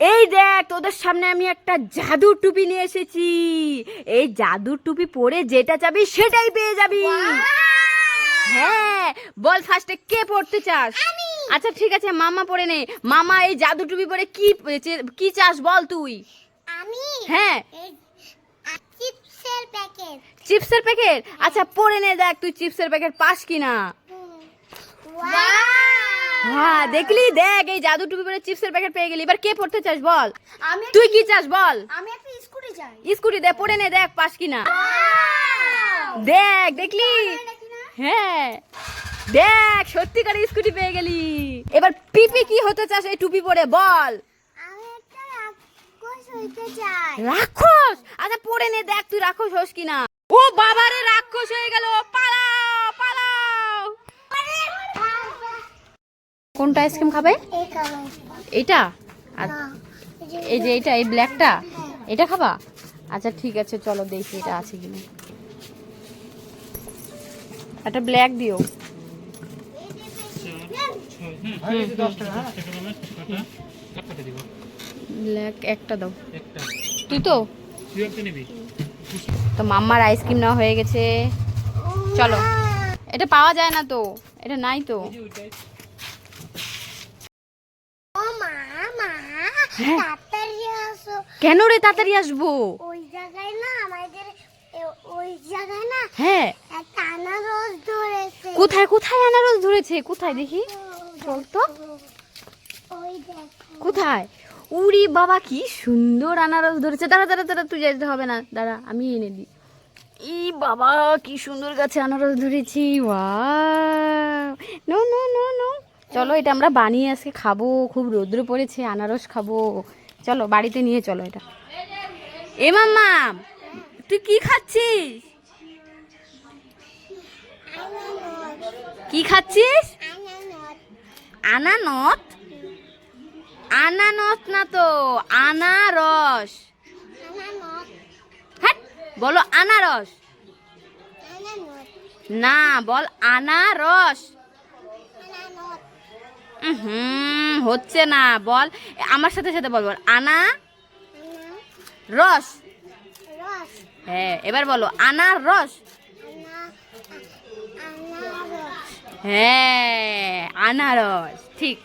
এই দেখ তোদের সামনে আমি একটা জাদুর টুপি নিয়ে এসেছি। এই জাদুর টুপি পরে যেটা চাবি সেটাই পেয়ে যাবি। হ্যাঁ বল ফার্স্টে কে পড়তে চাস? আচ্ছা ঠিক আছে মামা পড়ে নে। মামা এই জাদু টুপি পরে কি কি চাস বল তুই? আমি? হ্যাঁ। চিপসের প্যাকেট। চিপসের প্যাকেট? আচ্ছা পড়ে নে দেখ তুই চিপসের প্যাকেট পাস কিনা। হ্যাঁ দেখলি? দেখ এই জাদু টুপি পরে চিপসের প্যাকেট পেয়ে গেলি। এবার কে পড়তে চাস বল? আমি তুই কি চাস বল? আমি একটা স্কুটি চাই। স্কুটি দে পড়ে নে দেখ পাস কিনা। দেখ দেখলি? হ্যাঁ দেখ সত্যিকার স্কুটি পেয়ে গেলি। এবার পিপি কি হতে চাস এই টুপি পরে বল। আমি একটা রাক্ষস হইতে চাই। রাক্ষস? আচ্ছা পড়ে নে দেখ তুই রাক্ষস হোস কিনা। ও বাবারে রাক্ষস হয়ে গেল। কোনটা আইসক্রিম খাবে? আর এই যে এইটা এই ব্ল্যাকটা এটা খাবা? আচ্ছা ঠিক আছে চলো দেখি এটা আছে কিনা। একটা ব্ল্যাক দিও। ব্ল্যাক একটা দাও। তুই তো? তো মাম্মার আইসক্রিম নেওয়া হয়ে গেছে। চলো। এটা পাওয়া যায় না তো। এটা নাই তো। হ্যাঁ। তাড়াতাড়ি আসো। কেন রে তাড়াতাড়ি আসব? ওই জায়গায় না আমাদের ওই জায়গায় না হ্যাঁ। একটা আনারস ধরেছে। কোথায় কোথায় আনারস ধরেছে? কোথায় দেখি? চল তো। ওই কোথায়? উরি বাবা কি সুন্দর আনারস ধরেছে। দাঁড়া দাঁড়া দাঁড়া তুই যেতে হবে না। দাঁড়া আমি এনে দিই। ই বাবা কি সুন্দর গাছে আনারস ধরেছি। নো চলো, এটা আমরা বানিয়ে আজকে খাব, খুব রৌদ্র পড়েছে, আনারস খাব। চলো, বাড়িতে নিয়ে চলো এটা। এ মাম্মা, তুই কি খাচ্ছিস? কি খাচ্ছিস? আনানত আনানত না তো, আনারস। হ্যাঁ বলো আনারস। না, বল আনারস। হুম হচ্ছে না বল। আমার সাথে সাথে বল বল। আনা আনা রস। হ্যাঁ এবার বলো আনার রস। হ্যাঁ আনারস ঠিক।